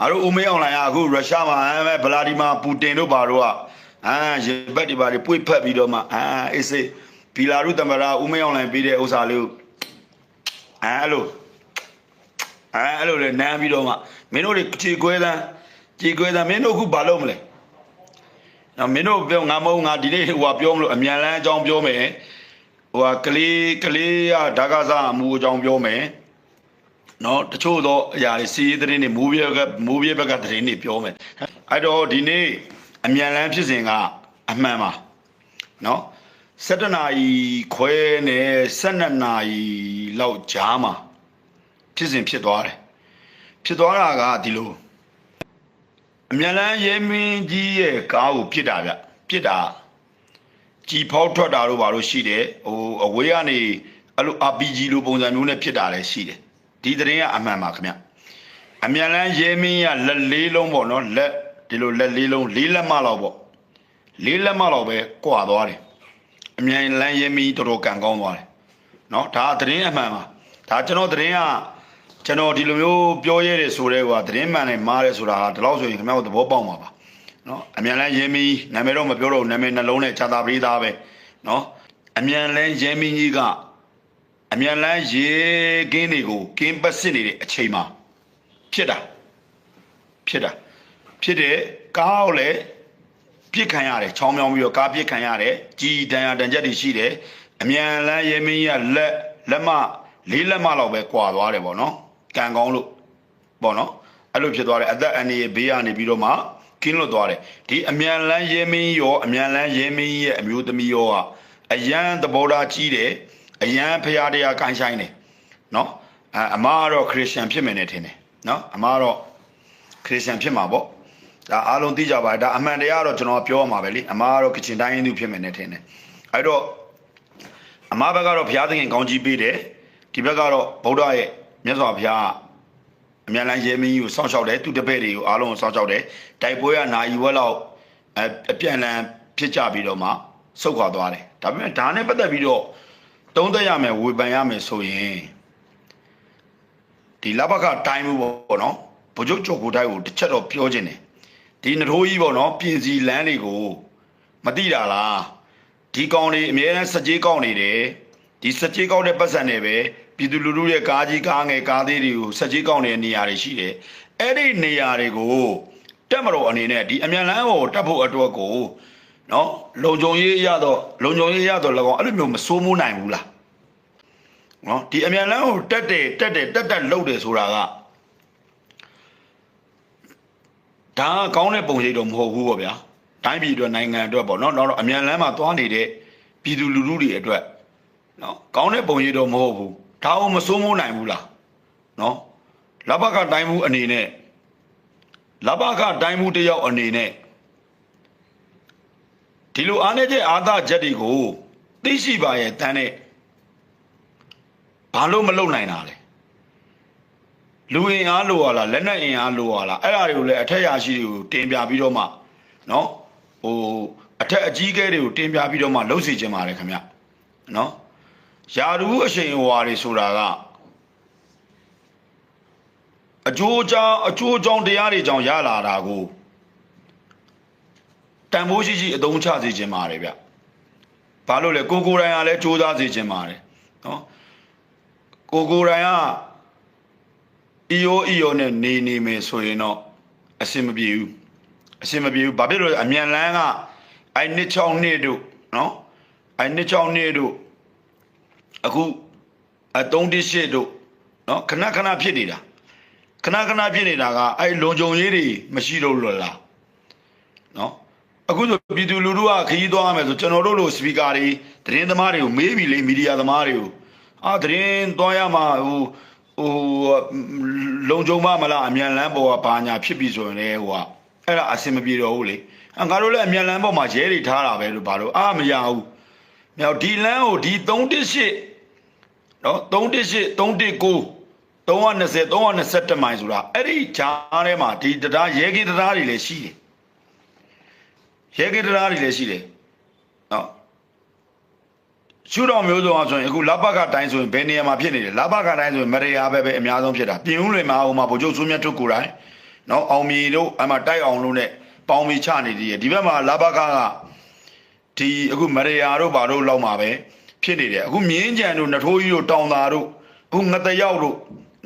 ငါတို့ဦးမေးအွန်လိုင်းကအခုရုရှားမှာအဲဗလာဒီမာပူတင်တို့ဘာတို့ကအာရေဘက်ဒီဘာတွေပွေဖက်ပြီးတော့မှအာအေးစေးဘီလာရုသမရာဦးမေးအွန်လိုင်းပြီးတဲ့ဥစ္စာလေးကိုအဲအဲ့လိုအဲအဲ့လိုလေနမ်းပြီးတော့မှမင်းတို့တွေကြေကွဲတန်းကြေကွဲတန်းမင်းတို့အခုဘာလုပ်မလဲနော်မင်းတို့ပြောငါမဟုတ်ငါဒီနေ့ဟိုကပြောမလို့အမြန်လန်းအကြောင်းပြောမယ်ဟိုကကလေးကလေးကဓာကစားအမှုအကြောင်းပြောမယ် နော်တချို့သောအရာတွေစီးရေးသတင်းတွေမိုးပြဲကမိုးပြဲဘက်ကသတင်းတွေပြောမယ်အဲ့တော့ဒီနေ့အမြန်လန်းဖြစ်စဉ်ကအမှန်ပါနော်7နာရီခွဲနဲ့12နာရီလောက်ကြားမှာဖြစ်စဉ်ဖြစ်သွားတယ်ဖြစ်သွားတာကဒီလိုအမြန်လန်းရဲမင်းကြီးရဲ့ကားကိုပြစ်တာဗျပြစ်တာကြီးဖောက်ထွက်တာတို့ဘာလို့ရှိတယ်ဟိုအဝေးကနေအဲ့လို RPG လိုပုံစံမျိုးနဲ့ဖြစ်တာလည်းရှိတယ် ဒီသတင်းကအမှန်ပါခင်ဗျအမြန်လန်းရဲမင်းကလက်လေးလုံးပေါ့နော်လက်ဒီလိုလက်လေးလုံးလေးလက်မလောက်ပေါ့လေးလက်မလောက်ပဲကွာသွားတယ်အမြန်လန်းရဲမင်းတော်တော်ကန်ကောင်းသွားတယ်နော်ဒါသတင်းအမှန်ပါဒါကျွန်တော်သတင်းကကျွန်တော်ဒီလိုမျိုးပြောရဲတယ်ဆိုတဲ့ဟိုကသတင်းမှန်နဲ့မားတယ်ဆိုတာဒီလောက်ဆိုရင်ခင်ဗျားတို့သဘောပေါက်မှာပါနော်အမြန်လန်းရဲမင်းနာမည်တော့မပြောတော့ဘူးနာမည်နှလုံးနဲ့ခြာတာပရိသားပဲနော်အမြန်လန်းရဲမင်းကြီးက အမြန်လန်းရေကင်းတွေကိုကင်းပတ်စစ်နေတဲ့အချိန်မှာဖြစ်တာဖြစ်တာဖြစ်တဲ့ကားကိုလည်းပြစ်ခံရတယ်ချောင်းမြောင်းပြီးတော့ကားပြစ်ခံရတယ်ကြီးတန်ရတန်ချက်တွေရှိတယ်အမြန်လန်းရေမင်းကြီးကလက်လက်မလေးလက်မလောက်ပဲကွာသွားတယ်ပေါ့နော်ကံကောင်းလို့ပေါ့နော်အဲ့လိုဖြစ်သွားတယ်အသက်အန္တရာယ်ဘေးကနေပြီးတော့မှကင်းလွတ်သွားတယ်ဒီအမြန်လန်းရေမင်းရောအမြန်လန်းရေမင်းရဲ့အမျိုးသမီးရောကအရန်သဘောထားကြီးတယ် အရန်ဖရာတရားကိုင်းဆိုင်တယ်နော်အအမကတော့ခရစ်ယာန်ဖြစ်မယ်နဲ့ထင်တယ်နော်အမကတော့ခရစ်ယာန်ဖြစ်မှာပေါ့ဒါအားလုံးသိကြပါတယ်ဒါအမှန်တရားကတော့ကျွန်တော်ပြောရမှာပဲလေအမကတော့ကချင်တိုင်းရင်းသူဖြစ်မယ်နဲ့ထင်တယ်အဲ့တော့အမဘက်ကတော့ဘုရားသခင်ကောင်းကြီးပေးတယ်ဒီဘက်ကတော့ဗုဒ္ဓရဲ့မြတ်စွာဘုရားအမြန်လန်းရဲမင်းကြီးကိုစောင့်ရှောက်တယ်သူတပည့်တွေကိုအားလုံးကိုစောင့်ရှောက်တယ်တိုက်ပွဲကနာယီဝက်လောက်အအပြန်လန်ဖြစ်ကြပြီးတော့မှဆုတ်ခွာသွားတယ်ဒါပေမဲ့ဒါနဲ့ပတ်သက်ပြီးတော့ တုံးသက်ရမယ်ဝေဖန်ရမယ်ဆိုရင်ဒီလဘကတိုင်းမှုပေါ့နော်ဗိုလ်ချုပ်ချုပ်ကိုတိုင်းကိုတစ်ချက်တော့ပြောခြင်းတယ်ဒီနထိုးကြီးပေါ့နော်ပြင်စီလန်းတွေကိုမတိတာလားဒီကောင်တွေအများနဲ့စကြေးကောက်နေတယ်ဒီစကြေးကောက်တဲ့ပတ်စံတွေပဲပြည်သူလူထုရဲ့ကားကြီးကားငယ်ကားသေးတွေကိုစကြေးကောက်နေတဲ့နေရာတွေရှိတယ်အဲ့ဒီနေရာတွေကိုတက်မတော်အနေနဲ့ဒီအမြန်လန်းကိုတက်ဖို့အတွက်ကို နော်လုံခြုံရေးရတော့လုံခြုံရေးရတော့၎င်းအဲ့လိုမျိုးမစိုးမိုးနိုင်ဘူးလားနော်ဒီအမြန်လန်းကိုတက်တယ်တက်တယ်တက်တက်လှုပ်တယ်ဆိုတာကဒါကကောင်းတဲ့ပုံရိပ်တော့မဟုတ်ဘူးပေါ့ဗျာတိုင်းပြည်အတွက်နိုင်ငံအတွက်ပေါ့နော်တော့အမြန်လန်းမှာသွားနေတဲ့ပြည်သူလူထုတွေအတွက်နော်ကောင်းတဲ့ပုံရိပ်တော့မဟုတ်ဘူးဒါအောင်မစိုးမိုးနိုင်ဘူးလားနော်လဘကတိုင်းမှုအနေနဲ့လဘကတိုင်းမှုတယောက်အနေနဲ့ ဒီလိုအားနေချက်အာသချက်တွေကိုသိရှိပါရဲ့တန်းနဲ့ဘာလို့မလုပ်နိုင်တာလဲလူအင်အားလိုရလားလက်နက်အင်အားလိုရလားအဲ့ဒါတွေကိုလည်းအထက်ရရှိတွေကိုတင်ပြပြီးတော့မှနော်ဟိုအထက်အကြီးကဲတွေကိုတင်ပြပြီးတော့မှလှုပ်စီခြင်းပါတယ်ခင်ဗျနော်ယာရူအရှိန်ဟွာတွေဆိုတာကအကျိုးကြောင့်အကျိုးကြောင့်တရားတွေကြောင့်ရလာတာကို တန်ဖိုးရှိရှိအသုံးချစေခြင်းပါတယ်ဗျဘာလို့လဲကိုကိုယ်တိုင်ကလည်းစူးစမ်းစေခြင်းပါတယ်နော်ကိုကိုယ်တိုင်ကအီယိုအီယိုနဲ့နေနေမယ်ဆိုရင်တော့အဆင်မပြေဘူးအဆင်မပြေဘူးဘာဖြစ်လို့လဲအမြန်လန်းကအိုင်နှစ်ချောင်းနှစ်တို့နော်အိုင်နှစ်ချောင်းနှစ်တို့အခုအသုံးတရှိတို့နော်ခဏခဏဖြစ်နေတာခဏခဏဖြစ်နေတာကအဲ့လုံခြုံရေးတွေမရှိတော့လို့လားနော် အခုဆိုပြည်သူလူထုကခရီးသွားမယ်ဆိုကျွန်တော်တို့လိုစပီကာတွေသတင်းသမားတွေကိုမေးပြီလေမီဒီယာသမားတွေကိုအာသတင်းသွားရမှာဟိုဟိုလုံခြုံမမလားအမြန်လန်းပေါ်ကဘာညာဖြစ်ပြီဆိုရင်လေဟိုကအဲ့ဒါအဆင်မပြေတော့ဘူးလေအငါတို့လည်းအမြန်လန်းပေါ်မှာရဲတွေထားတာပဲလို့ဘာလို့အာမရဘူးမြောက်ဒီလန်းကိုဒီ318နော်318 319 320 321မိုင်ဆိုတာအဲ့ဒီဂျားထဲမှာဒီတရားရဲကင်းတရားတွေလည်းရှိတယ် ရဲကင်းတရားတွေလည်းရှိတယ်နော်ရှုတော်မျိုးစုံအောင်ဆိုရင်အခုလဘကတိုင်းဆိုရင်ဘယ်နေရာမှာဖြစ်နေလဲလဘကတိုင်းဆိုရင်မရေယာပဲပဲအများဆုံးဖြစ်တာပြင်ဦးလွင်မှာဟိုမှာဗိုလ်ချုပ်စိုးမြတ်ထုတ်ကိုယ်တိုင်နော်အောင်မြေတို့အမှတိုက်အောင်လို့နဲ့ပေါင်းပြီးချနေသေးတယ်ဒီဘက်မှာလာဘကကဒီအခုမရယာတို့ဘာတို့လောက်မှာပဲဖြစ်နေတယ်အခုမြင်းကြံတို့နထိုးကြီးတို့တောင်သာတို့အခုငတရောက်တို့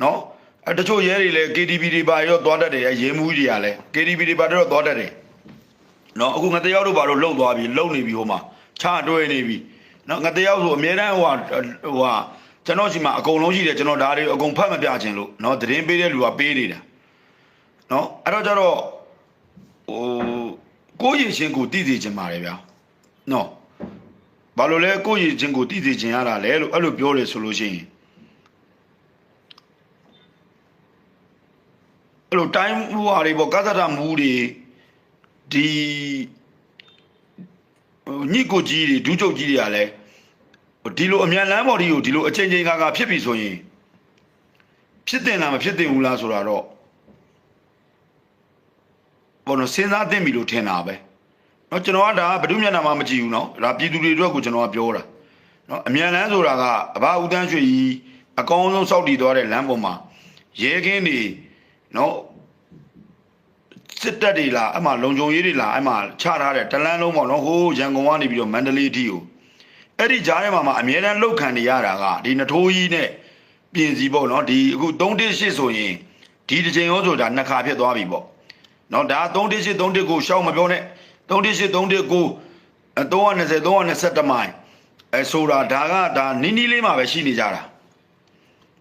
နော်အဲတချို့ရဲတွေလည်း KTV တွေပါရောသွားတတ်တယ်ရဲမှုကြီးတွေကလည်း KTV တွေပါတော့သွားတတ်တယ် နော်အခုငတရောက်တို့ဘာတို့လှုပ်သွားပြီလှုပ်နေပြီဟိုမှာချတွဲနေပြီနော်ငတရောက်ဆိုအများတန်းဟိုဟာဟိုဟာကျွန်တော်ရှိမှအကုန်လုံးရှိတယ်ကျွန်တော်ဒါတွေအကုန်ဖတ်မပြချင်လို့နော်သတင်းပေးတဲ့လူကပေးနေတာနော်အဲ့တော့ကျတော့ဟိုကိုယ့်ရင်ချင်းကိုတည်တည်ချင်ပါတယ်ဗျာနော်ဘာလို့လဲကိုယ့်ရင်ချင်းကိုတည်တည်ချင်ရတာလဲလို့အဲ့လိုပြောတယ်ဆိုလို့ရှိရင်အဲ့လိုတိုင်းဟိုဟာတွေပေါ့ကသတမူတွေ ဒီဟိုညစ်ကိုကြီးတွေဒူးချုပ်ကြီးတွေကလည်းဒီလိုအမြန်လမ်းပေါ်ဒီကိုဒီလိုအချိန်ချင်းကာကာဖြစ်ပြီဆိုရင်ဖြစ်တင်လားမဖြစ်တင်ဘူးလားဆိုတာတော့ဘောနော်စဉ်းစားသင့်ပြီလို့ထင်တာပဲเนาะကျွန်တော်ကဒါဘယ်သူမျက်နှာမှမကြည့်ဘူးเนาะဒါပြည်သူတွေအတွက်ကိုကျွန်တော်ကပြောတာเนาะအမြန်လမ်းဆိုတာကအဘဦးတန်းရွှေကြီးအကောင်းဆုံးစောက်တည်သွားတဲ့လမ်းပေါ်မှာရဲကင်းတွေเนาะ စစ်တပ်တွေလားအမှလုံခြုံရေးတွေလားအမှချထားတဲ့တလန်းလုံးပေါ့နော်ဟိုးရန်ကုန်ကနေပြီးတော့မန္တလေးအထိကိုအဲ့ဒီကြားထဲမှာမှအမြဲတမ်းလောက်ခံနေရတာကဒီနထိုးကြီးနဲ့ပြင်စီပေါ့နော်ဒီအခု318ဆိုရင်ဒီတစ်ချိန်ရောဆိုတာနှစ်ခါဖြစ်သွားပြီပေါ့နော်ဒါ318 319ကိုရှောက်မပြောနဲ့318 319 320 321မိုင်အဲဆိုတာဒါကဒါနီးနီးလေးမှာပဲရှိနေကြတာ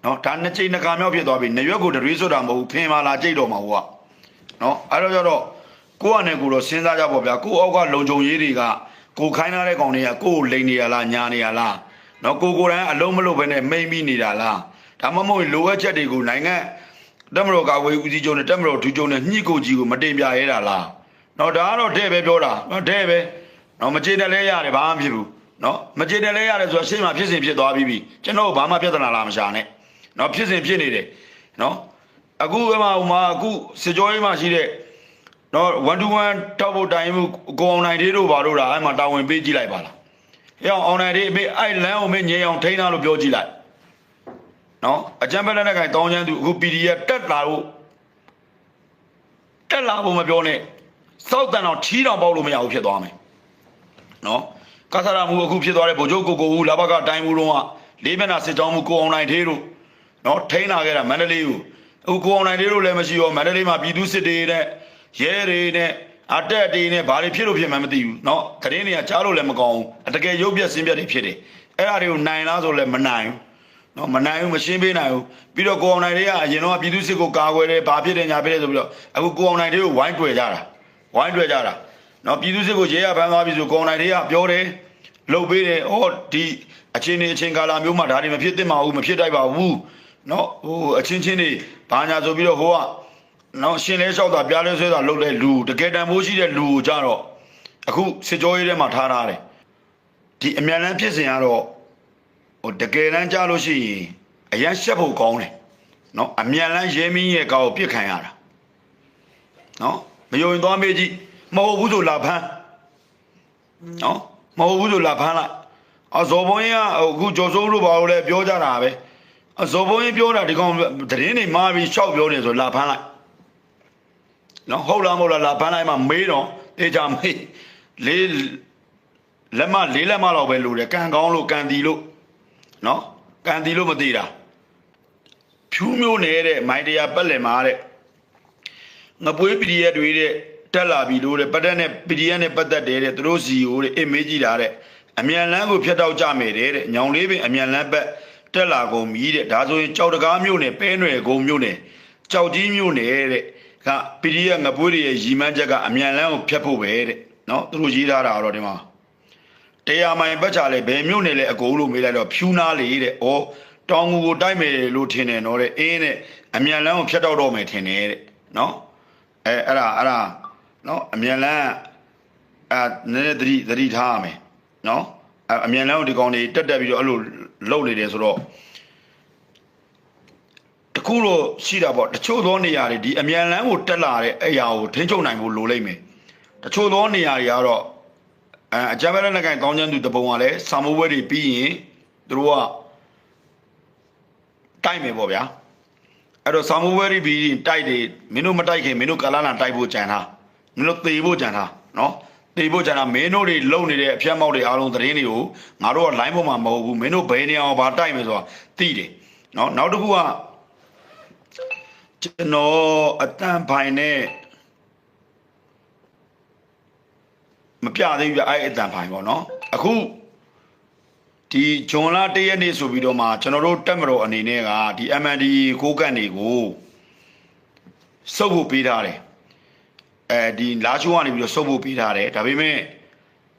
နော်ဒါနှစ်ချိန်နှစ်ခါမြောက်ဖြစ်သွားပြီနရွက်ကိုတရွေးဆိုတာမဟုတ်ဘူးဖင်မာလာကြိတ်တော့မှာဟုတ်က နော်အဲ့တော့ကျတော့ကိုယ့်အနေကိုယ်တော့စဉ်းစားကြပါဗျာကိုယ့်အောက်ကလုံခြုံရေးတွေကကိုခိုင်းထားတဲ့ကောင်တွေကကိုယ့်ကိုလိန်နေရလားညာနေရလားနော်ကိုကိုယ်တိုင်အလုံးမလုံးပဲနဲ့မိမ့်ပြီးနေတာလားဒါမှမဟုတ်လိုအပ်ချက်တွေကိုနိုင်ငံတက်မတော်ကာဝေးဦးစီးချုပ်နဲ့တက်မတော်ထူးချုပ်နဲ့ညှိကိုကြီးကိုမတင်ပြရဲတာလားနော်ဒါကတော့တဲ့ပဲပြောတာနော်တဲ့ပဲနော်မကြေတယ်လဲရတယ်ဘာမှမဖြစ်ဘူးနော်မကြေတယ်လဲရတယ်ဆိုတော့ရှေ့မှာဖြစ်စဉ်ဖြစ်သွားပြီးပြီကျွန်တော်ဘာမှပြဿနာလာမရှာနဲ့နော်ဖြစ်စဉ်ဖြစ်နေတယ်နော် အခုအမဟိုမှာအခုစစ်ကြောရေးမှာရှိတဲ့နော်1 to 1တောက်ဖို့တိုင်မှုကိုအောင်နိုင်သေးတို့ဘာလို့လားအဲ့မှာတာဝန်ပေးကြည့်လိုက်ပါလားဟဲ့အောင်အောင်နိုင်သေးအမေအဲ့လမ်းအောင်မေငြိမ်အောင်ထိန်းထားလို့ပြောကြည့်လိုက်နော်အကြံဖက်လက်နဲ့ကင်တောင်းချမ်းသူအခု PDF တက်လာလို့တက်လာဖို့မပြောနဲ့စောက်တန်အောင်ထီးတောင်ပေါက်လို့မရဘူးဖြစ်သွားမယ်နော်ကသရမှုအခုဖြစ်သွားတဲ့ဗိုလ်ချုပ်ကိုကိုဦးလာဘကတိုင်မှုတော့ကလေးမျက်နှာစစ်ကြောင်းမှုကိုအောင်နိုင်သေးတို့နော်ထိန်းလာခဲ့တာမန္တလေးကို အခုကိုအောင်နိုင်လေးတို့လည်းမရှိရောမန္တလေးမှာပြည်သူစစ်တွေနဲ့ရဲတွေနဲ့အတက်တွေနဲ့ဘာတွေဖြစ်လို့ဖြစ်မှန်းမသိဘူးเนาะသတင်းတွေကကြားလို့လည်းမကောင်းဘူးအတကယ်ရုပ်ပြက်စင်းပြက်တွေဖြစ်တယ်အဲ့ဒါတွေကိုနိုင်လားဆိုလည်းမနိုင်ဘူးเนาะမနိုင်ဘူးမရှင်းပေးနိုင်ဘူးပြီးတော့ကိုအောင်နိုင်လေးကအရင်တော့ပြည်သူစစ်ကိုကာကွယ်တယ်ဘာဖြစ်တယ်ညာဖြစ်တယ်ဆိုပြီးတော့အခုကိုအောင်နိုင်လေးကိုဝိုင်းတွေ့ကြတာဝိုင်းတွေ့ကြတာเนาะပြည်သူစစ်ကိုရဲရဖမ်းသွားပြီဆိုကိုအောင်နိုင်လေးကပြောတယ်လှုပ်ပေးတယ်ဩဒီအချင်းနေအချင်းကာလာမျိုးမှာဒါတွေမဖြစ်သင့်ပါဘူးမဖြစ်တိုက်ပါဘူး နော်ဟိုအချင်းချင်းတွေဘာညာဆိုပြီးတော့ဟိုကနော်ရှင်လဲလျှောက်တာပြားလဲဆွဲတာလှုပ်တဲ့လူတကယ်တန်ဖိုးရှိတဲ့လူကိုကြတော့အခုစစ်ကြောရေးထဲမှာထားထားတယ်ဒီအမြန်လန်းဖြစ်စဉ်ကတော့ဟိုတကယ်တမ်းကြားလို့ရှိရင်အရန်ရှက်ဖို့ကောင်းတယ်နော်အမြန်လန်းရဲမင်းရဲ့ကောက်ကိုပြစ်ခံရတာနော်မယုံရင်သွားမေးကြည့်မဟုတ်ဘူးဆိုလာဖမ်းနော်မဟုတ်ဘူးဆိုလာဖမ်းလိုက်အဇော်ဘုံကြီးကအခုကျော်စိုးတို့ဘာလို့လဲပြောကြတာပဲ အဇော်ဘုံကြီးပြောတာဒီကောင်သတင်းတွေမှားပြီးရှောက်ပြောနေဆိုလာဖမ်းလိုက်နော်ဟုတ်လားမဟုတ်လားလာဖမ်းလိုက်မှမေးတော့တေချာမေးလေးလက်မလေးလက်မလောက်ပဲလို့တယ်ကန်ကောင်းလို့ကန်တီလို့နော်ကန်တီလို့မသေးတာဖြူးမျိုးနေတဲ့မိုင်းတရားပက်လင်မာတဲ့ငပွေးပီဒီရက်တွေတဲ့တက်လာပြီလို့တဲ့ပတ်သက်နဲ့ပီဒီရက်နဲ့ပတ်သက်တယ်တဲ့သူတို့စီကိုတဲ့အေးမေးကြည့်တာတဲ့အမြန်လန်းကိုဖျက်တော့ကြမယ်တဲ့ညောင်လေးပင်အမြန်လန်းဘက် တက်လာကုန်ပြီတဲ့ဒါဆိုရင်ကြောက်တကားမျိုးနဲ့ပဲနွယ်ကုန်းမျိုးနဲ့ကြောက်ကြီးမျိုးနဲ့တဲ့ကပီဒီရက်ငပွေးတွေရဲ့ရီမန်းချက်ကအမြန်လန်းကိုဖျက်ဖို့ပဲတဲ့နော်သူတို့ရေးထားတာတော့ဒီမှာတရားမိုင်ပတ်ချာလေဘယ်မြို့နယ်လဲအကိုလို့မေးလိုက်တော့ဖြူနာလေတဲ့။ဩတောင်ငူကိုတိုက်မယ်လို့ထင်တယ်နော်တဲ့။အင်းနဲ့အမြန်လန်းကိုဖျက်တော့တော့မယ်ထင်တယ်တဲ့။နော်။အဲအဲ့ဒါအဲ့ဒါနော်အမြန်လန်းအဲနည်းနည်းသတိသတိထားရမယ်။နော်။ အဲအမြန်လန်းကိုဒီကောင်တွေတက်တက်ပြီးတော့အဲ့လိုလှုပ်နေတယ်ဆိုတော့တခုတော့ရှိတာပေါ့တချို့သောနေရာတွေဒီအမြန်လန်းကိုတက်လာတဲ့အရာကိုထိန်းချုပ်နိုင်ဖို့လိုလိမ့်မယ်။တချို့သောနေရာတွေကတော့အဲအကြမ်းဖက်လက်နက်ကိုင်ကောင်းချမ်းသူတပုံကလည်းစာမိုးပွဲတွေပြီးရင်သူတို့ကတိုက်မယ်ပေါ့ဗျာအဲ့တော့ဆောင်းမိုးဝဲရီဘီတိုက်တယ်မင်းတို့မတိုက်ခင်မင်းတို့ကာလာလန်တိုက်ဖို့ကြံတာမင်းတို့သေဖို့ကြံတာနော် သေဖို့ကြံတာမင်းတို့တွေလုံနေတဲ့အဖျက်မောက်တွေအားလုံးသတင်းတွေကိုငါတို့က line ပေါ်မှာမဟုတ်ဘူးမင်းတို့ဘယ်နေအောင်ဗာတိုက်မယ်ဆိုတာသိတယ်နော်နောက်တစ်ခုကကျွန်တော်အတန်ဖိုင်နဲ့မပြသေးဘူးပြအဲ့အတန်ဖိုင်ပေါ့နော်အခုဒီဂျွန်လာတရက်နေ့ဆိုပြီးတော့မှကျွန်တော်တို့တက်မတော်အနေနဲ့ကဒီ MND ကိုကန့်တွေကိုစုပ်ဖို့ပေးထားတယ် အဲဒီလာချိုးကနေပြီးတော့စုပ်ဖို့ပေးထားတယ်ဒါပေမဲ့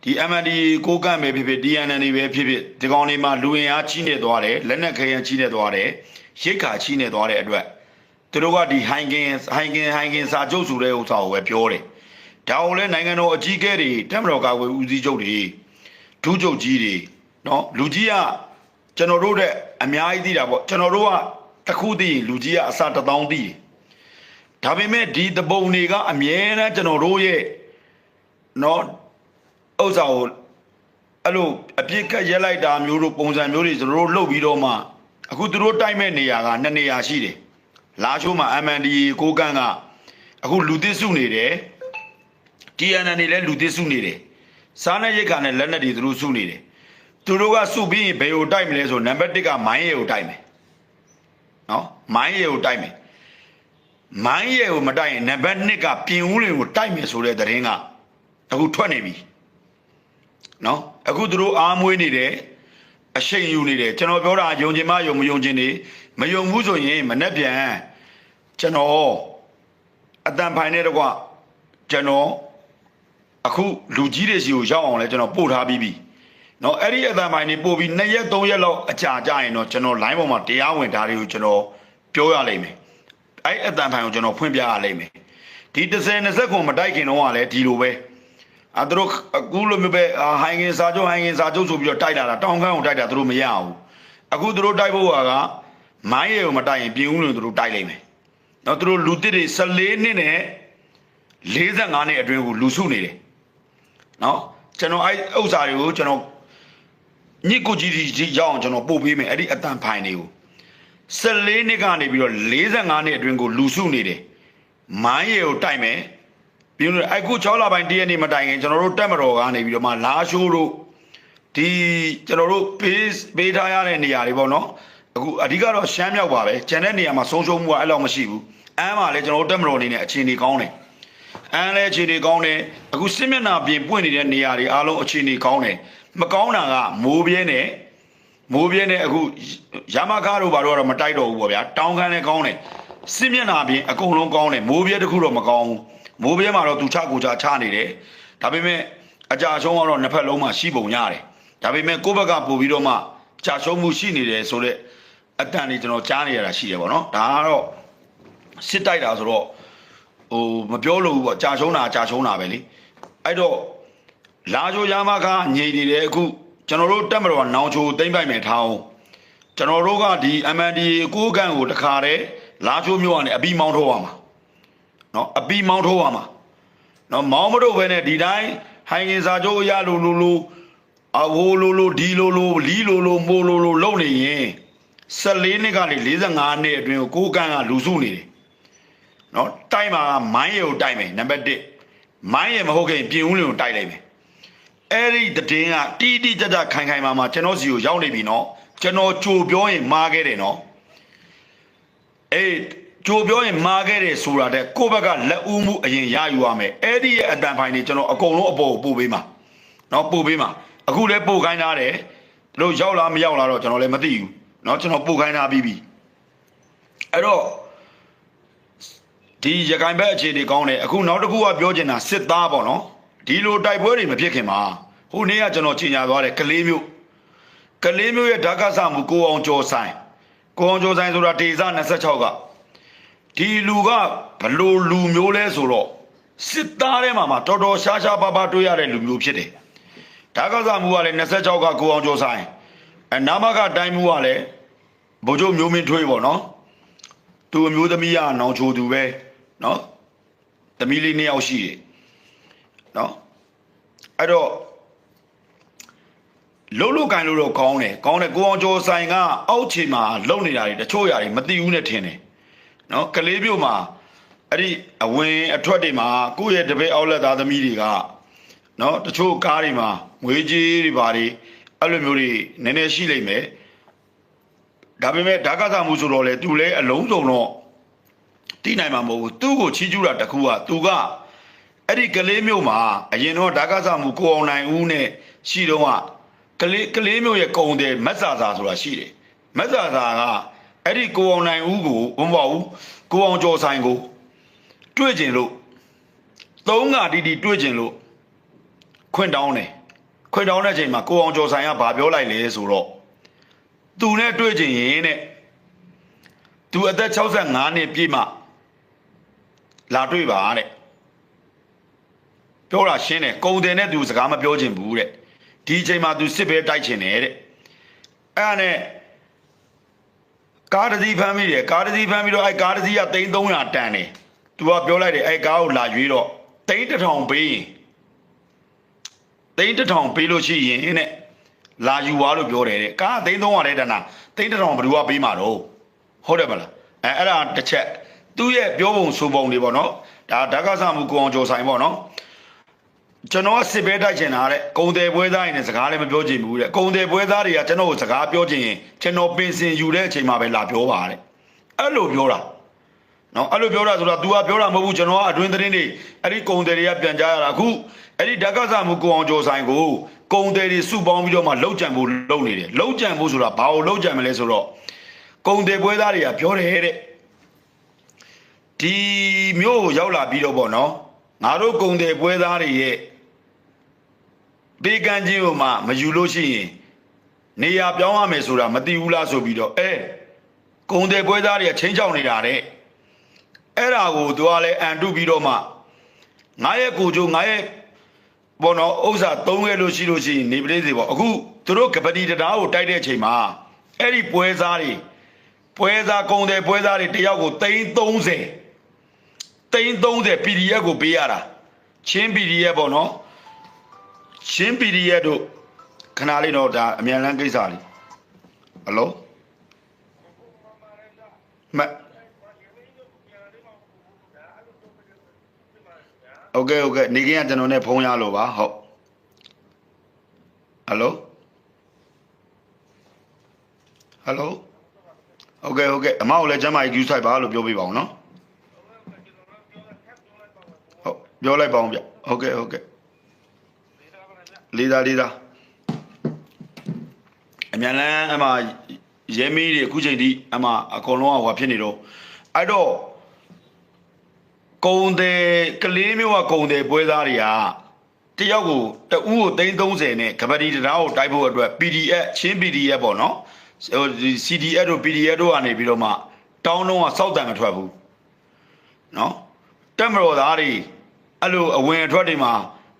ဒီ MND ကိုကန့်ပဲဖြစ်ဖြစ် DNN တွေပဲဖြစ်ဖြစ်ဒီကောင်တွေမှာလူဝင်အားကြီးနေသွားတယ်လက်နက်ခဲယမ်းကြီးနေသွားတယ်ရိတ်ခါကြီးနေသွားတဲ့အတွက်သူတို့ကဒီဟိုင်ကင်ဟိုင်ကင်ဟိုင်ကင်စာချုပ်ဆိုတဲ့ဥစ္စာကိုပဲပြောတယ်ဒါကိုလည်းနိုင်ငံတော်အကြီးအကဲတွေတက်မတော်ကာကွယ်ဦးစီးချုပ်တွေဒုချုပ်ကြီးတွေနော်လူကြီးကကျွန်တော်တို့တဲ့အများကြီးသိတာပေါ့ကျွန်တော်တို့ကတစ်ခုသိရင်လူကြီးကအစတစ်သောင်းသိတယ် ဒါပေမဲ့ဒီတပုံတွေကအမြဲတမ်းကျွန်တော်တို့ရဲ့နော်ဥစ္စာကိုအဲ့လိုအပြစ်ကတ်ရက်လိုက်တာမျိုးတို့ပုံစံမျိုးတွေကျွန်တော်တို့လှုပ်ပြီးတော့မှအခုသူတို့တိုက်မဲ့နေရာကနှစ်နေရာရှိတယ်လာချိုးမှာ MND ကိုကန့်ကအခုလူသစ်စုနေတယ် TNN နေလည်းလူသစ်စုနေတယ်စားနေရိတ်ခါနဲ့လက်နက်တွေသူတို့စုနေတယ်သူတို့ကစုပြီးရင်ဘယ်ကိုတိုက်မလဲဆိုနံပါတ်1ကမိုင်းရဲကိုတိုက်မယ်နော်မိုင်းရဲကိုတိုက်မယ် မိုင်းရဲကိုမတိုက်ရင်နံပါတ်1ကပြင်ဦးလင်ကိုတိုက်မယ်ဆိုတဲ့သတင်းကအခုထွက်နေပြီနော်အခုသူတို့အားမွေးနေတယ်အရှိန်ယူနေတယ်ကျွန်တော်ပြောတာယုံကျင်မယုံမယုံကျင်နေမယုံဘူးဆိုရင်မနဲ့ပြန်ကျွန်တော်အတန်ဖိုင်နဲ့တကွကျွန်တော်အခုလူကြီးတွေစီကိုရောက်အောင်လဲကျွန်တော်ပို့ထားပြီးပြီနော်အဲ့ဒီအတန်ဖိုင်နေပို့ပြီး2ရက်3ရက်လောက်အကြာကြာရင်တော့ကျွန်တော် line ပေါ်မှာတရားဝင်ဓာတ်တွေကိုကျွန်တော်ပြောရလိမ့်မယ် အဲ့အတန်ဖိုင်ကိုကျွန်တော်ဖွင့်ပြရလိမ့်မယ်ဒီ30 20ကိုမတိုက်ခင်တော့ကလည်းဒီလိုပဲအဲသူတို့အခုလိုမျိုးပဲဟိုင်းငင်စာချုပ်ဟိုင်းငင်စာချုပ်ဆိုပြီးတော့တိုက်လာတာတောင်ခန်းကိုတိုက်တာသူတို့မရဘူးအခုသူတို့တိုက်ဖို့ကမိုင်းရေကိုမတိုက်ရင်ပြင်းဦးလို့သူတို့တိုက်လိမ့်မယ်နော်သူတို့လူတစ်တွေ14နှစ်နဲ့45နှစ်အတွင်းကိုလူစုနေတယ်နော်ကျွန်တော်အဲ့ဥစ္စာတွေကိုကျွန်တော်ညစ်ကိုကြီးကြီးရောက်အောင်ကျွန်တော်ပို့ပေးမယ်အဲ့ဒီအတန်ဖိုင်တွေကို 14နှစ်ကနေပြီးတော့45နှစ်အတွင်းကိုလူစုနေတယ်မိုင်းရဲကိုတိုက်မယ်ပြီးတော့အဲ့ခု6လပိုင်းတရက်နေ့မတိုင်ခင်ကျွန်တော်တို့တက်မတော်ကနေပြီးတော့မှလာရှိုးတို့ဒီကျွန်တော်တို့ပေးပေးထားရတဲ့နေရာတွေပေါ့နော်အခုအဓိကတော့ရှမ်းမြောက်ပါပဲကျန်တဲ့နေရာမှာဆုံးရှုံးမှုကအဲ့လောက်မရှိဘူးအမ်းမှာလည်းကျွန်တော်တို့တက်မတော်အနေနဲ့အခြေအနေကောင်းတယ်အမ်းလည်းအခြေအနေကောင်းတယ်အခုစစ်မျက်နှာပြင်ပွင့်နေတဲ့နေရာတွေအားလုံးအခြေအနေကောင်းတယ်မကောင်းတာကမိုးပြင်းနဲ့ မိုးပြင်းနဲ့အခုရမကားတို့ဘာလို့တော့မတိုက်တော့ဘူးပေါ့ဗျာတောင်းခမ်းလည်းကောင်းတယ်စစ်မျက်နှာပြင်အကုန်လုံးကောင်းတယ်မိုးပြင်းတစ်ခုတော့မကောင်းဘူးမိုးပြင်းမှာတော့သူချကိုချချနေတယ်ဒါပေမဲ့အကြာရှုံးကတော့နှစ်ဖက်လုံးမှာရှိပုံရတယ်ဒါပေမဲ့ကိုယ့်ဘက်ကပို့ပြီးတော့မှကြာရှုံးမှုရှိနေတယ်ဆိုတော့အတန်တွေကျွန်တော်ကြားနေရတာရှိတယ်ပေါ့နော်ဒါကတော့စစ်တိုက်တာဆိုတော့ဟိုမပြောလို့ဘူးပေါ့ကြာရှုံးတာကြာရှုံးတာပဲလေအဲ့တော့လာချိုရမခါငြိမ်နေတယ်အခု ကျွန်တော်တို့တက်မတော်နောင်ချိုတိမ့်ပိုက်မယ်ထားအောင်ကျွန်တော်တို့ကဒီ MND ကိုးကန်ကိုတခါတည်းလာချိုမျိုးကနေအပီမောင်းထိုးရမှာနော်အပီမောင်းထိုးရမှာနော်မောင်းမတို့ပဲနဲ့ဒီတိုင်းဟိုင်ငင်စာချုပ်အရလိုလိုလိုအဝိုးလိုလိုဒီလိုလိုလီလိုလိုမိုးလိုလိုလုံနေရင်14နှစ်ကနေ45နှစ်အတွင်းကိုကိုးကန်ကလူစုနေတယ်နော်တိုက်မှာမိုင်းရကိုတိုက်မယ်နံပါတ်1မိုင်းရမဟုတ်ခင်ပြင်ဦးလင်ကိုတိုက်လိုက်မယ် အဲ့ဒီတည်င်းကတီးတီးကြကြခိုင်ခိုင်မာမာကျွန်တော်စီကိုရောက်နေပြီနော်ကျွန်တော်ကြိုပြောရင်မာခဲ့တယ်နော်အေးကြိုပြောရင်မာခဲ့တယ်ဆိုတာတဲ့ကိုယ့်ဘက်ကလက်ဦးမှုအရင်ရယူရမယ်အဲ့ဒီရဲ့အတန်ဖိုင်တွေကျွန်တော်အကုန်လုံးအပေါ်ကိုပို့ပေးမှာနော်ပို့ပေးမှာအခုလည်းပို့ခိုင်းထားတယ်တို့ရောက်လားမရောက်လားတော့ကျွန်တော်လည်းမသိဘူးနော်ကျွန်တော်ပို့ခိုင်းထားပြီးပြီအဲ့တော့ဒီရခိုင်ဘက်အခြေအနေကောင်းတယ်အခုနောက်တစ်ခုကပြောချင်တာစစ်သားပေါ့နော် ဒီလိုတိုက်ပွဲတွေမဖြစ်ခင်မှာဟိုနေ့ကကျွန်တော်ကြီးညာသွားတယ်ကလေးမျိုးကလေးမျိုးရဲ့ဓာတ်ကဆမှုကိုအောင်ကျော်ဆိုင်ကိုအောင်ကျော်ဆိုင်ဆိုတာဒေသ26ကဒီလူကဘလို့လူမျိုးလဲဆိုတော့စစ်သားထဲမှာမှာတော်တော်ရှားရှားပါးပါးတွေ့ရတဲ့လူမျိုးဖြစ်တယ်ဓာတ်ကဆမှုကလည်း26ကကိုအောင်ကျော်ဆိုင်အနာမကတိုင်းမှုကလည်းဗိုလ်ချုပ်မျိုးမင်းထွေးပေါ့နော်သူအမျိုးသမီးကနောင်ချိုသူပဲနော်သမီးလေးနှစ်ယောက်ရှိတယ် နော်အဲ့တော့လုံးလုံးကန်လို့တော့ကောင်းတယ်ကောင်းတယ်ကိုအောင်ကျော်ဆိုင်ကအောက်ခြေမှာလုံနေတာတွေတချို့ຢာတွေမသိဘူးနဲ့ထင်တယ်နော်ကလေးမျိုးမှာအဲ့ဒီအဝင်အထွက်တွေမှာကိုယ့်ရဲ့တပည့်အောက်လက်သားသမီးတွေကနော်တချို့ကားတွေမှာငွေကြေးတွေဘာတွေအဲ့လိုမျိုးတွေနည်းနည်းရှိလိမ့်မယ်ဒါပေမဲ့ဓာကသမှုဆိုတော့လေသူလည်းအလုံးစုံတော့တိနိုင်မှာမဟုတ်ဘူးသူ့ကိုချီးကျူးတာတခုကသူက အဲ့ဒီကလေးမျိုးမှာအရင်တော့ဓာကသမှုကိုအောင်နိုင်ဦးနဲ့ရှိတော့ကကလေးကလေးမျိုးရဲ့ကုံတယ်မက်ဆာစာဆိုတာရှိတယ်မက်ဆာစာကအဲ့ဒီကိုအောင်နိုင်ဦးကိုဘုံပေါ့ဦးကိုအောင်ကျော်ဆိုင်ကိုတွေ့ကျင်လို့သုံးငါတီတီတွေ့ကျင်လို့ခွင့်တောင်းတယ်ခွင့်တောင်းတဲ့အချိန်မှာကိုအောင်ကျော်ဆိုင်ကဘာပြောလိုက်လဲဆိုတော့သူနဲ့တွေ့ကျင်ရင်တဲ့သူအသက်65နှစ်ပြည့်မှလာတွေ့ပါတဲ့ ပြောတာရှင်းတယ်ကုံတယ်နဲ့သူစကားမပြောချင်ဘူးတဲ့ဒီအချိန်မှာသူစစ်ပဲတိုက်ချင်တယ်တဲ့အဲ့ဒါနဲ့ကားတစ်စီးဖမ်းမိတယ်ကားတစ်စီးဖမ်းပြီးတော့အဲ့ကားတစ်စီးက3300တန်တယ်သူကပြောလိုက်တယ်အဲ့ကားကိုလာရွေးတော့3000ပေးရင်3000ပေးလို့ရှိရင်တဲ့လာယူသွားလို့ပြောတယ်တဲ့ကားက3300တဲ့တနာ3000ဘယ်သူကပေးမှာတော့ဟုတ်တယ်မလားအဲအဲ့ဒါတစ်ချက်သူ့ရဲ့ပြောပုံဆိုပုံတွေပေါ့နော်ဒါဓာတ်ကဆမှုကိုအောင်ကျော်ဆိုင်ပေါ့နော် ကျွန်တော်ကစစ်ပဲတိုက်ချင်တာတဲ့ကုံတယ်ပွဲသားရင်လည်းစကားလည်းမပြောချင်ဘူးတဲ့ကုံတယ်ပွဲသားတွေကကျွန်တော်ကိုစကားပြောချင်ရင်ကျွန်တော်ပင်စင်ယူတဲ့အချိန်မှာပဲလာပြောပါတဲ့အဲ့လိုပြောတာနော်အဲ့လိုပြောတာဆိုတော့ तू ကပြောတာမဟုတ်ဘူးကျွန်တော်ကအတွင်းသတင်းတွေအဲ့ဒီကုံတယ်တွေကပြန်ကြားရတာအခုအဲ့ဒီဓာတ်ကဆမှုကိုအောင်ကျော်ဆိုင်ကိုကုံတယ်တွေစုပေါင်းပြီးတော့မှလောက်ကြံဖို့လုပ်နေတယ်လောက်ကြံဖို့ဆိုတာဘာလို့လောက်ကြံမလဲဆိုတော့ကုံတယ်ပွဲသားတွေကပြောတယ်တဲ့ဒီမျိုးကိုရောက်လာပြီးတော့ပေါ့နော်ငါတို့ကုံတယ်ပွဲသားတွေရဲ့ ဘေးကန်းချင်းကိုမှမယူလို့ရှိရင်နေရာပြောင်းရမယ်ဆိုတာမသိဘူးလားဆိုပြီးတော့အဲကုံတယ်ပွဲသားတွေကချင်းချောက်နေတာတဲ့အဲ့ဒါကိုသူကလည်းအန်တုပြီးတော့မှငါရဲ့ကိုချိုးငါရဲ့ဘောနော်ဥစ္စာသုံးခဲ့လို့ရှိလို့ရှိရင်နေပလေးစီပေါ့အခုသူတို့ကပတိတရားကိုတိုက်တဲ့အချိန်မှာအဲ့ဒီပွဲသားတွေပွဲသားကုံတယ်ပွဲသားတွေတယောက်ကို330 330 PDF ကိုပေးရတာချင်း PDF ပေါ့နော် ချင်း PDF တို့ခဏလေးတော့ဒါအမြန်လန်းကိစ္စလေးဟယ်လိုမโอเคโอเคနေကင်းကကျွန်တော်နဲ့ဖုန်းရလို့ပါဟုတ်ဟယ်လိုဟယ်လိုโอเคโอเคအမကိုလည်းကျမ်းမာရေး queue site ပါလို့ပြောပြပါအောင်နော်ဟုတ်ပြောလိုက်ပါအောင်ဗျဟုတ်ကဲ့ဟုတ်ကဲ့ လေးသားလေးသားအမြန်လန်းအမရဲမီးတွေအခုချိန်ထိအမအကုန်လုံးကဟိုဖြစ်နေတော့အဲ့တော့ကုံတယ်ကလေးမျိုးကကုံတယ်ပွဲသားတွေကတယောက်ကိုတဦးကို330နဲ့ကပတိတရားကိုတိုက်ဖို့အတွက် PDF ချင်း PDF ပေါ့နော်ဟိုဒီ CDF တို့ PDF တို့ကနေပြီးတော့မှတောင်းတော့စောက်တန်မထွက်ဘူးနော်တက်မတော်သားတွေအဲ့လိုအဝင်အထွက်တွေမှာ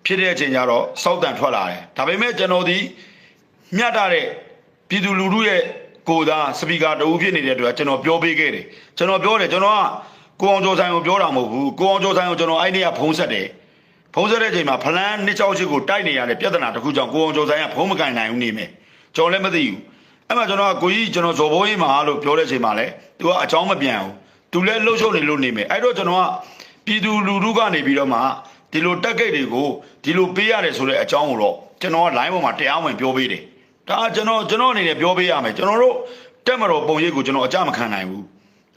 ဖြစ်တဲ့အချိန်ကျတော့စောက်တန်ထွက်လာတယ်ဒါပေမဲ့ကျွန်တော်ဒီမြတ်တာတဲ့ပြည်သူလူထုရဲ့ကိုယ်သားစပီကာတအူးဖြစ်နေတဲ့အတွက်ကျွန်တော်ပြောပေးခဲ့တယ်ကျွန်တော်ပြောတယ်ကျွန်တော်ကကိုအောင်ကျော်ဆိုင်ကိုပြောတာမဟုတ်ဘူးကိုအောင်ကျော်ဆိုင်ကိုကျွန်တော်အဲ့ဒီကဖုံးဆက်တယ်ဖုံးဆက်တဲ့အချိန်မှာဖလန်းနှစ်ချောင်းရှိကိုတိုက်နေရတဲ့ပြဿနာတစ်ခုကြောင့်ကိုအောင်ကျော်ဆိုင်ကဖုံးမကန်နိုင်ဘူးနေမယ်ကျွန်တော်လည်းမသိဘူးအဲ့မှာကျွန်တော်ကကိုကြီးကျွန်တော်ဇော်ဘိုးကြီးမှာလို့ပြောတဲ့အချိန်မှာလဲသူကအကြောင်းမပြန်ဘူးသူလည်းလှုပ်ရှုပ်နေလို့နေမယ်အဲ့တော့ကျွန်တော်ကပြည်သူလူထုကနေပြီးတော့မှ ဒီလိုတက်ကိတ်တွေကိုဒီလိုပေးရတယ်ဆိုတဲ့အကြောင်းကိုတော့ကျွန်တော်က line ပေါ်မှာတရားဝင်ပြောပေးတယ်ဒါကျွန်တော်ကျွန်တော်အနေနဲ့ပြောပေးရမယ်ကျွန်တော်တို့တက်မတော်ပုံရိပ်ကိုကျွန်တော်အကြမခံနိုင်ဘူး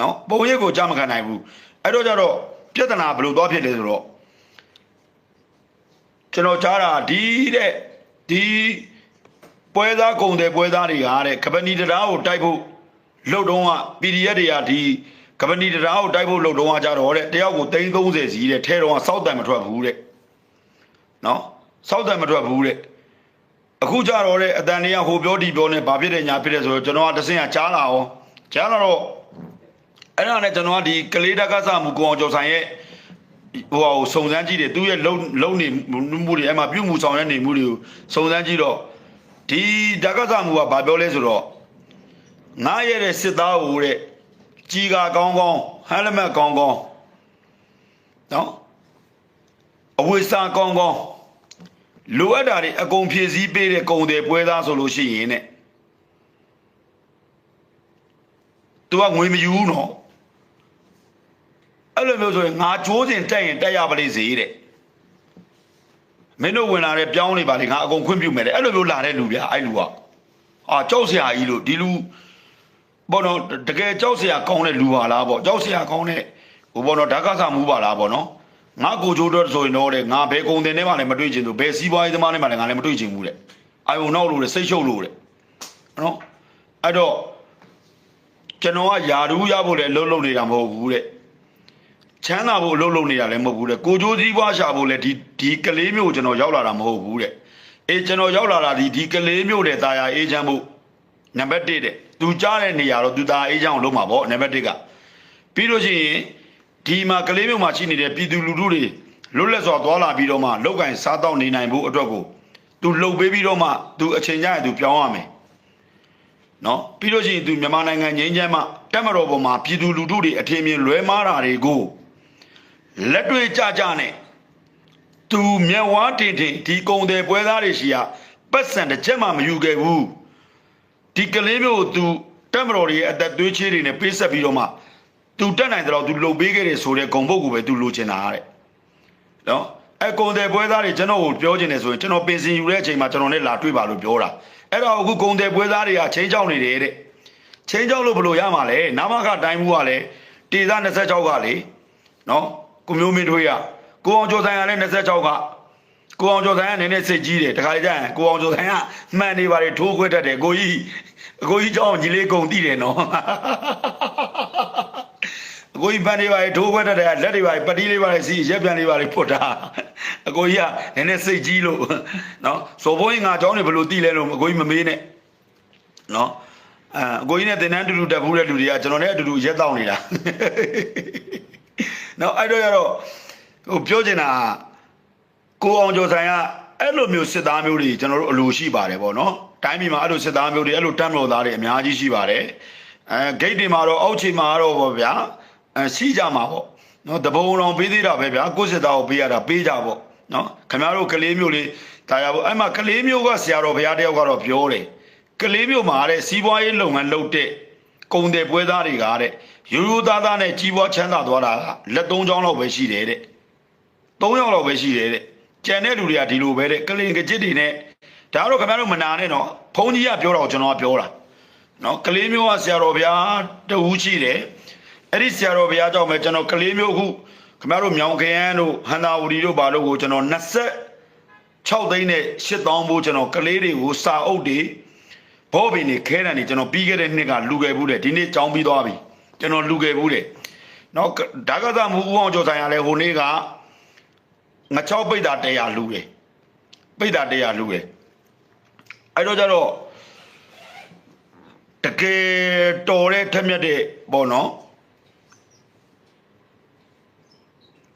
နော်ပုံရိပ်ကိုအကြမခံနိုင်ဘူးအဲ့တော့ကြတော့ပြဿနာဘယ်လိုသွားဖြစ်လဲဆိုတော့ကျွန်တော်ကြားတာဒီတဲ့ဒီပွဲသားကုံတဲ့ပွဲသားတွေကတဲ့ကပဏီတရားကိုတိုက်ဖို့လှုပ်တော့က PDF တွေကဒီ ကပဏီတရားကိုတိုက်ဖို့လှုပ်တော့ကကြတော့တဲ့တယောက်ကို330စီးတဲ့ထဲတော့ကစောက်တန်မထွက်ဘူးတဲ့နော်စောက်တန်မထွက်ဘူးတဲ့အခုကြတော့တဲ့အတန်တွေကဟိုပြောဒီပြောနေဘာဖြစ်တယ်ညာဖြစ်တယ်ဆိုတော့ကျွန်တော်ကတစင်ကကြားလာအောင်ကြားလာတော့အဲ့ဒါနဲ့ကျွန်တော်ကဒီကလေးတက္ကသမှုကိုအောင်ကျော်ဆိုင်ရဲ့ဟိုဟာကိုစုံစမ်းကြည့်တယ်သူ့ရဲ့လုံလုံနေမှုတွေအဲ့မှာပြုမှုဆောင်ရနေမှုတွေကိုစုံစမ်းကြည့်တော့ဒီတက္ကသမှုကဘာပြောလဲဆိုတော့ငားရတဲ့စစ်သားဟိုတဲ့ ကြီးကကောင်းကောင်းဟမ်လမတ်ကောင်းကောင်းနော်အဝိစာကောင်းကောင်းလိုအပ်တာတွေအကုန်ဖြည့်ဆည်းပေးတဲ့ကုံတယ်ပွဲသားဆိုလို့ရှိရင်တဲ့သူကငွေမယူဘူးနော်အဲ့လိုမျိုးဆိုရင်ငါကြိုးစင်တက်ရင်တက်ရပါလိမ့်စေတဲ့မင်းတို့ဝင်လာတဲ့ပြောင်းနေပါလေငါအကုန်ခွင့်ပြုမယ်တဲ့အဲ့လိုမျိုးလာတဲ့လူဗျာအဲ့လူကအာကြောက်စရာကြီးလို့ဒီလူ ဘောနော်တကယ်ကြောက်စရာကောင်းတဲ့လူပါလားပေါ့ကြောက်စရာကောင်းတဲ့ဟိုဘောနော်ဓာကဆာမူပါလားပေါ့နော်ငါကိုချိုးတော့ဆိုရင်တော့တဲ့ငါဘယ်ကုန်တင်ထဲမှာလည်းမတွေ့ချင်ဘူးဘယ်စီးပွားရေးသမားထဲမှာလည်းငါလည်းမတွေ့ချင်ဘူးတဲ့အာယုံနောက်လို့တဲ့စိတ်ရှုပ်လို့တဲ့နော်အဲ့တော့ကျွန်တော်ကယာရူးရဖို့လည်းလှုပ်လှုပ်နေတာမဟုတ်ဘူးတဲ့ချမ်းသာဖို့အလုပ်လုပ်နေတာလည်းမဟုတ်ဘူးတဲ့ကိုကြိုးစည်းပွားရှာဖို့လည်းဒီဒီကလေးမျိုးကျွန်တော်ရောက်လာတာမဟုတ်ဘူးတဲ့အေးကျွန်တော်ရောက်လာတာဒီဒီကလေးမျိုးတဲ့ตาရအေးချမ်းဖို့ နံပါတ်1တဲ့သူကြားတဲ့နေရာတော့သူသားအေးချောင်းလုံးမှာပေါ့နံပါတ်1ကပြီးလို့ရှိရင်ဒီမှာကလေးမျိုးမှာရှိနေတဲ့ပြည်သူလူထုတွေလွတ်လပ်စွာသွားလာပြီးတော့မှလောက်ကင်စားတော့နေနိုင်ဖို့အတွက်ကိုသူလှုပ်ပေးပြီးတော့မှသူအချိန်ကျရင်သူပြောင်းရမယ်နော်ပြီးလို့ရှိရင်သူမြန်မာနိုင်ငံငြိမ်းချမ်းမှတက်မတော်ပေါ်မှာပြည်သူလူထုတွေအထင်မြင်လွဲမှားတာတွေကိုလက်တွေ့ကြကြနဲ့သူမျက်ဝါးတင်တင်ဒီကုံတယ်ပွဲသားတွေရှိရပတ်စံတစ်ချက်မှမယူခဲ့ဘူး ဒီကလေးမျိုးကိုသူတက်မတော်တွေရဲ့အသက်သွေးချေးတွေနဲ့ပေးဆက်ပြီးတော့မှသူတက်နိုင်တော့သူလှုပ်ပေးခဲ့တယ်ဆိုတဲ့ဂုံပုတ်ကိုပဲသူလိုချင်တာတဲ့နော်အဲကုံတယ်ပွဲသားတွေကျွန်တော်ကိုပြောချင်တယ်ဆိုရင်ကျွန်တော်ပင်စင်ယူတဲ့အချိန်မှာကျွန်တော်နဲ့လာတွေ့ပါလို့ပြောတာအဲ့တော့အခုကုံတယ်ပွဲသားတွေကချင်းချောင်းနေတယ်တဲ့ချင်းချောင်းလို့ဘယ်လိုရမှာလဲနာမခတိုင်းမှုကလည်းတေသား26ကလေနော်ကိုမျိုးမင်းထွေးရကိုအောင်ကျော်ဆိုင်ကလည်း26က ကိုအောင်ကျော်ဆိုင်ကနည်းနည်းစိတ်ကြီးတယ်တခါလေကျရင်ကိုအောင်ကျော်ဆိုင်ကမှန်နေပါလေထိုးခွဲတတ်တယ်ကိုကြီးအကိုကြီးကြောင့်ညီလေးကုန်တိတယ်နော်အကိုကြီးပန်နေပါလေထိုးခွဲတတ်တယ်လက်တွေပါလေပတိလေးပါလေစီရက်ပြန်လေးပါလေဖွတ်တာအကိုကြီးကနည်းနည်းစိတ်ကြီးလို့နော်ဇော်ဘိုးရင်ငါကြောင်းနေဘလို့တိလဲလို့အကိုကြီးမမေးနဲ့နော်အဲအကိုကြီးနဲ့တင်တန်းတူတူတက်ဘူးတဲ့လူတွေကကျွန်တော်နဲ့အတူတူရက်တောင်းနေတာနော်အဲ့တော့ရတော့ဟိုပြောချင်တာက ကိုအောင်ကျော်ဆိုင်ကအဲ့လိုမျိုးစစ်သားမျိုးတွေကျွန်တော်တို့အလိုရှိပါတယ်ဗောနော်တိုင်းပြည်မှာအဲ့လိုစစ်သားမျိုးတွေအဲ့လိုတမ်းလို့သားတွေအများကြီးရှိပါတယ်အဲဂိတ်တွေမှာတော့အောက်ခြေမှာတော့ဗောဗျာအဲရှိကြမှာဗောနော်တဘုံတော်ပေးသေးတာပဲဗျာကိုစစ်သားကိုပေးရတာပေးကြဗောနော်ခင်ဗျားတို့ကလေးမျိုးလေးတာယာဗောအဲ့မှာကလေးမျိုးကဆရာတော်ဘုရားတယောက်ကတော့ပြောတယ်ကလေးမျိုးမှာတဲ့စီးပွားရေးလုပ်ငန်းလုပ်တဲ့ကုံတယ်ပွဲသားတွေကတဲ့ရိုးရိုးသားသားနဲ့ကြီးပွားချမ်းသာသွားတာကလက်သုံးချောင်းလောက်ပဲရှိတယ်တဲ့၃ယောက်လောက်ပဲရှိတယ်တဲ့ ကြံတဲ့လူတွေကဒီလိုပဲတဲ့ကလင်ကကြစ်တွေနဲ့ဒါကတော့ခင်ဗျားတို့မနာနဲ့နော်ဘုန်းကြီးကပြောတော့ကျွန်တော်ကပြောတာနော်ကလေးမျိုးကဆရာတော်ဘုရားတူရှိတယ်အဲ့ဒီဆရာတော်ဘုရားကြောင့်ပဲကျွန်တော်ကလေးမျိုးအခုခင်ဗျားတို့မြောင်ခရမ်းတို့ဟန္တာဝတီတို့ဘာလို့ကိုကျွန်တော်26သိန်းနဲ့8000ဘိုးကျွန်တော်ကလေးတွေကိုစာအုပ်တွေဘောပင်တွေခဲတံတွေကျွန်တော်ပြီးခဲ့တဲ့နှစ်ကလူခဲ့ဘူးတဲ့ဒီနေ့ကြောင်းပြီးသွားပြီကျွန်တော်လူခဲ့ဘူးတဲ့နော်ဒါကသာမူဦးအောင်ကျော်ဆိုင်ရလဲဟိုနေ့က ငချောပိတ်တာတရားလူတယ်ပိတ်တာတရားလူတယ်အဲ့တော့ကျတော့တကယ်တော်တဲ့ထက်မြက်တဲ့ပေါ့နော်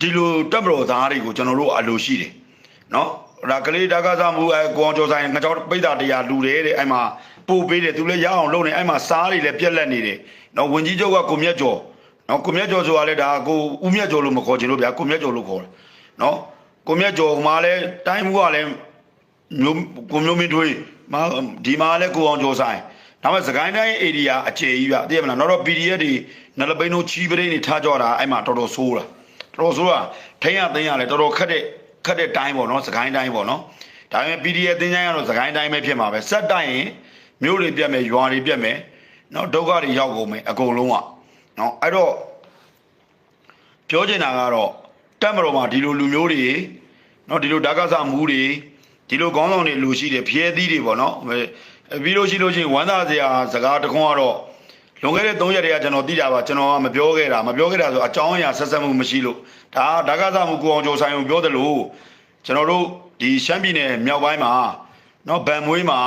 ဒီလိုတက်မတော်သားတွေကိုကျွန်တော်တို့အလိုရှိတယ်နော်ဒါကလေးတကားစားမှုအဲကိုအောင်ကျော်ဆိုင်ငချောပိတ်တာတရားလူတယ်တဲ့အဲ့မှာပို့ပေးတယ်သူလည်းရအောင်လုပ်နေအဲ့မှာစားတွေလည်းပြက်လက်နေတယ်နော်ဝင်ကြီးချုပ်ကကိုမြတ်ကျော်နော်ကိုမြတ်ကျော်ဆိုတာလည်းဒါကိုဦးမြတ်ကျော်လို့မခေါ်ချင်လို့ဗျာကိုမြတ်ကျော်လို့ခေါ်တယ်နော် ကိုမြတ်ကျော်မှာလဲတိုင်းမှုကလည်းမျိုးကိုမျိုးမင်းထွေးမာဒီမှာလဲကိုအောင်ကျော်ဆိုင်ဒါမှစကိုင်းတိုင်း area အခြေကြီးပြသိရမလားတော့ PDF တွေနလပိန်းတို့ချီးပရိနေထားကြတာအဲ့မှာတော်တော်ဆိုးတာတော်တော်ဆိုးတာထိန်းရသိမ်းရလဲတော်တော်ခက်တဲ့ခက်တဲ့တိုင်းပေါ့နော်စကိုင်းတိုင်းပေါ့နော်ဒါပေမဲ့ PDF သိမ်းချိုင်းကတော့စကိုင်းတိုင်းပဲဖြစ်မှာပဲစက်တိုင်းရင်မျိုးတွေပြတ်မယ်ရွာတွေပြတ်မယ်နော်ဒုက္ခတွေရောက်ကုန်မယ်အကုန်လုံးကနော်အဲ့တော့ပြောချင်တာကတော့ တက်မတော်မှာဒီလိုလူမျိုးတွေနော်ဒီလိုဓာကဆမူးတွေဒီလိုခေါင်းဆောင်တွေလူရှိတယ်ဖျဲသီးတွေပေါ့နော်ပြီးလို့ရှိလို့ချင်းဝမ်းသာစရာစကားတခွန်းကတော့လွန်ခဲ့တဲ့3ရက်တည်းကကျွန်တော်သိကြပါကျွန်တော်ကမပြောခဲ့တာမပြောခဲ့တာဆိုအကြောင်းအရာဆက်ဆက်မှုမရှိလို့ဒါဓာကဆမူးကိုအောင်ကျော်ဆိုင်ကိုပြောတယ်လို့ကျွန်တော်တို့ဒီရှမ်းပြည်နယ်မြောက်ပိုင်းမှာနော်ဗန်မွေးမှာ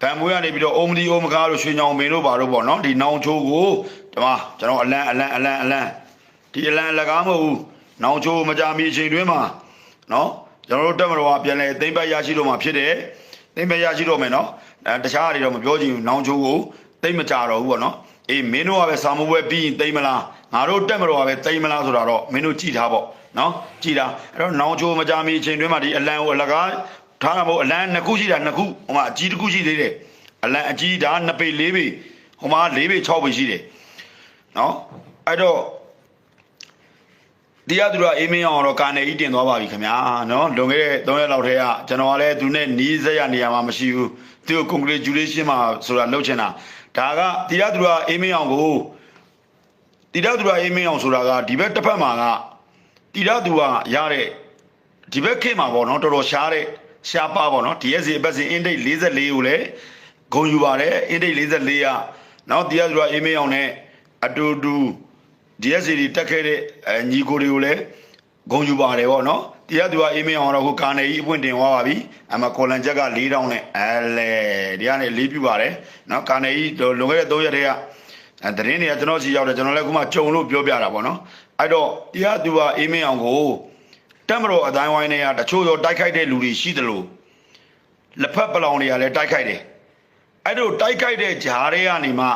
ဗန်မွေးကနေပြီးတော့အုံမဒီအုံမကားလို့ရွှေညောင်ပင်တို့ပါတို့ပေါ့နော်ဒီနောင်ချိုးကိုဒီမှာကျွန်တော်အလန့်အလန့်အလန့်အလန့်ဒီအလန့်လကားမဟုတ်ဘူး နောင်ချိုမကြမီအချိန်တွင်းမှာနော်ကျွန်တော်တို့တက်မတော်ကပြန်လဲသိမ့်ပတ်ရရှိတော့မှာဖြစ်တယ်သိမ့်ပတ်ရရှိတော့မယ်နော်တခြားအရာတွေတော့မပြောချင်ဘူးနောင်ချိုကိုသိမ့်မကြတော့ဘူးပေါ့နော်အေးမင်းတို့ကပဲစာမပွဲပြီးရင်သိမ့်မလားငါတို့တက်မတော်ကပဲသိမ့်မလားဆိုတာတော့မင်းတို့ကြည်ထားပေါ့နော်ကြည်တာအဲ့တော့နောင်ချိုမကြမီအချိန်တွင်းမှာဒီအလံကိုအလကားထားတာမဟုတ်အလံနှစ်ခုရှိတာနှစ်ခုဟိုမှာအကြီးတစ်ခုရှိသေးတယ်အလံအကြီးဒါနှစ်ပေ၄ပေဟိုမှာ၄ပေ၆ပေရှိတယ်နော်အဲ့တော့ တရားသူတော်အေးမင်းအောင်တော့ကာနယ်ကြီးတင်သွားပါပြီခင်ဗျာနော်လွန်ခဲ့တဲ့3ရက်လောက်ထဲကကျွန်တော်ကလည်းသူနဲ့နီးစက်ရနေရာမှာမရှိဘူးသူကို congratulation မှာဆိုတာလုပ်ချင်တာဒါကတရားသူတော်အေးမင်းအောင်ကိုတရားသူတော်အေးမင်းအောင်ဆိုတာကဒီဘက်တစ်ဖက်မှာကတရားသူကရတဲ့ဒီဘက်ခေတ်မှာပေါ့နော်တော်တော်ရှားတဲ့ရှားပါပေါ့နော် DSC အပတ်စဉ် index 44ကိုလည်းဂုံယူပါတယ် index 44ကနော်တရားသူတော်အေးမင်းအောင်နဲ့အတူတူ DSC တွေတက်ခဲ့တဲ့အဲညီကိုတွေကိုလည်းဂုံယူပါတယ်ဗောနော်တရားသူကအေးမင်းအောင်တော့ဟိုကာနယ်ကြီးအပွင့်တင်သွားပါပြီအမကော်လန်ချက်က4000နဲ့အဲလေဒီကနေလေးပြပါတယ်နော်ကာနယ်ကြီးလွန်ခဲ့တဲ့3ရက်တည်းကအဲတရင်တွေကကျွန်တော်စီရောက်တယ်ကျွန်တော်လည်းခုမှကြုံလို့ပြောပြတာဗောနော်အဲ့တော့တရားသူကအေးမင်းအောင်ကိုတက်မတော်အတိုင်းဝိုင်းတွေကတချို့တော့တိုက်ခိုက်တဲ့လူတွေရှိတယ်လို့လက်ဖက်ပလောင်တွေကလည်းတိုက်ခိုက်တယ်အဲ့တို့တိုက်ခိုက်တဲ့ဂျားတွေကနေမှ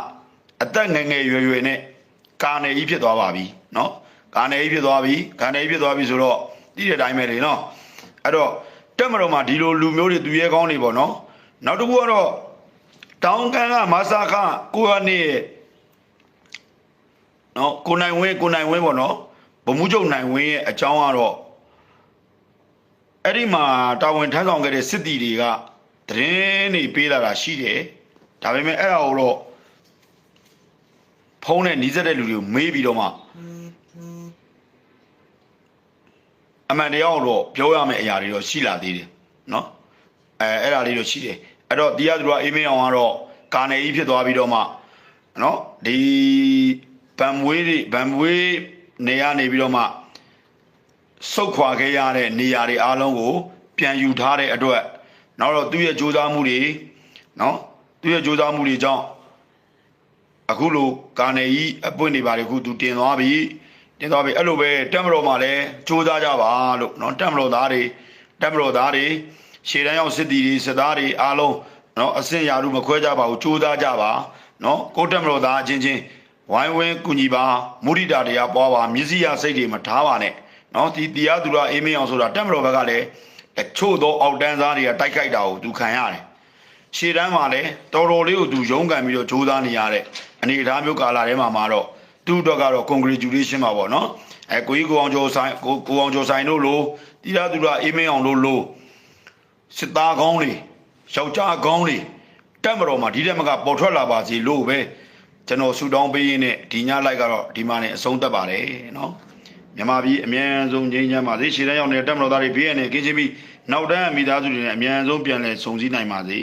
အသက်ငယ်ငယ်ရွယ်ရွယ်နဲ့ ကာနယ်ကြီးဖြစ်သွားပါပြီနော်ကာနယ်ကြီးဖြစ်သွားပြီကာနယ်ကြီးဖြစ်သွားပြီဆိုတော့တည်တဲ့အတိုင်းပဲလေနော်အဲ့တော့တက်မတော်မှာဒီလိုလူမျိုးတွေသူရဲကောင်းတွေပေါ့နော်နောက်တစ်ခုကတော့တောင်ကန်ကမဆာခကိုရနေနော်ကိုနိုင်ဝင်းကိုနိုင်ဝင်းပေါ့နော်ဗမှုချုပ်နိုင်ဝင်းရဲ့အကြောင်းကတော့အဲ့ဒီမှာတာဝန်ထမ်းဆောင်ခဲ့တဲ့စစ်တီတွေကသတင်းတွေပေးလာတာရှိတယ်ဒါပေမဲ့အဲ့ဒါကိုတော့ ဖုံးတဲ့နီးစပ်တဲ့လူတွေကိုမေးပြီးတော့မှအမှန်တရားတော့ပြောရမယ့်အရာတွေတော့ရှိလာသေးတယ်နော်အဲအဲ့ဒါလေးတော့ရှိတယ်အဲ့တော့တရားသူကအေးမင်းအောင်ကတော့ကာနယ်ကြီးဖြစ်သွားပြီးတော့မှနော်ဒီဗန်မွေးတွေဗန်မွေးနေရနေပြီးတော့မှဆုတ်ခွာခဲ့ရတဲ့နေရာတွေအားလုံးကို ပြန်ယူထားတဲ့အတွက်နောက်တော့သူ့ရဲ့ကြိုးစားမှုတွေနော်သူ့ရဲ့ကြိုးစားမှုတွေကြောင့် အခုလိုကာနယ်ကြီးအပွင့်နေပါတယ်ခုသူတင်သွားပြီတင်သွားပြီအဲ့လိုပဲတက်မတော်မှာလည်းစူးစမ်းကြပါလို့เนาะတက်မတော်သားတွေတက်မတော်သားတွေရှေ့တန်းရောက်စစ်တီတွေစစ်သားတွေအားလုံးเนาะအစင်ရာလူမခွဲကြပါဘူးစူးစမ်းကြပါเนาะကိုတက်မတော်သားအချင်းချင်းဝိုင်းဝန်းကူညီပါမုဒိတာတရားပွားပါမြစ္စည်းရစိတ်တွေမထားပါနဲ့เนาะဒီတရားသူတော်အေးမင်းအောင်ဆိုတာတက်မတော်ဘက်ကလည်းအချို့သောအောက်တန်းသားတွေကတိုက်ခိုက်တာကိုသူခံရတယ် ရှေ့တန်းမှာလည်းတော်တော်လေးကိုသူရုန်းကန်ပြီးတော့ကြိုးစားနေရတဲ့ အနေအထားမျိုးကာလထဲမှာမှာတော့သူ့အတွက်ကတော့ congratulation ပါပေါ့နော်အဲကိုကြီးကိုအောင်ကျော်ဆိုင်ကိုကိုအောင်ကျော်ဆိုင်တို့လိုတိရသူရအေးမင်းအောင်တို့လိုစစ်သားကောင်းတွေယောက်ျားကောင်းတွေတက်မတော်မှာဒီတက်မကပေါ်ထွက်လာပါစီလို့ပဲကျွန်တော်ဆူတောင်းပေးရင်းနဲ့ဒီညလိုက်ကတော့ဒီမှာနေအဆုံးသက်ပါတယ်နော်မြန်မာပြည်အမြန်ဆုံးငြိမ်းချမ်းပါစေရှေ့တန်းရောက်နေတဲ့တက်မတော်သားတွေဘေးရန်နဲ့ကင်းချင်းပြီးနောက်တန်းမိသားစုတွေနဲ့အမြန်ဆုံးပြန်လည်ဆုံစည်းနိုင်ပါစေ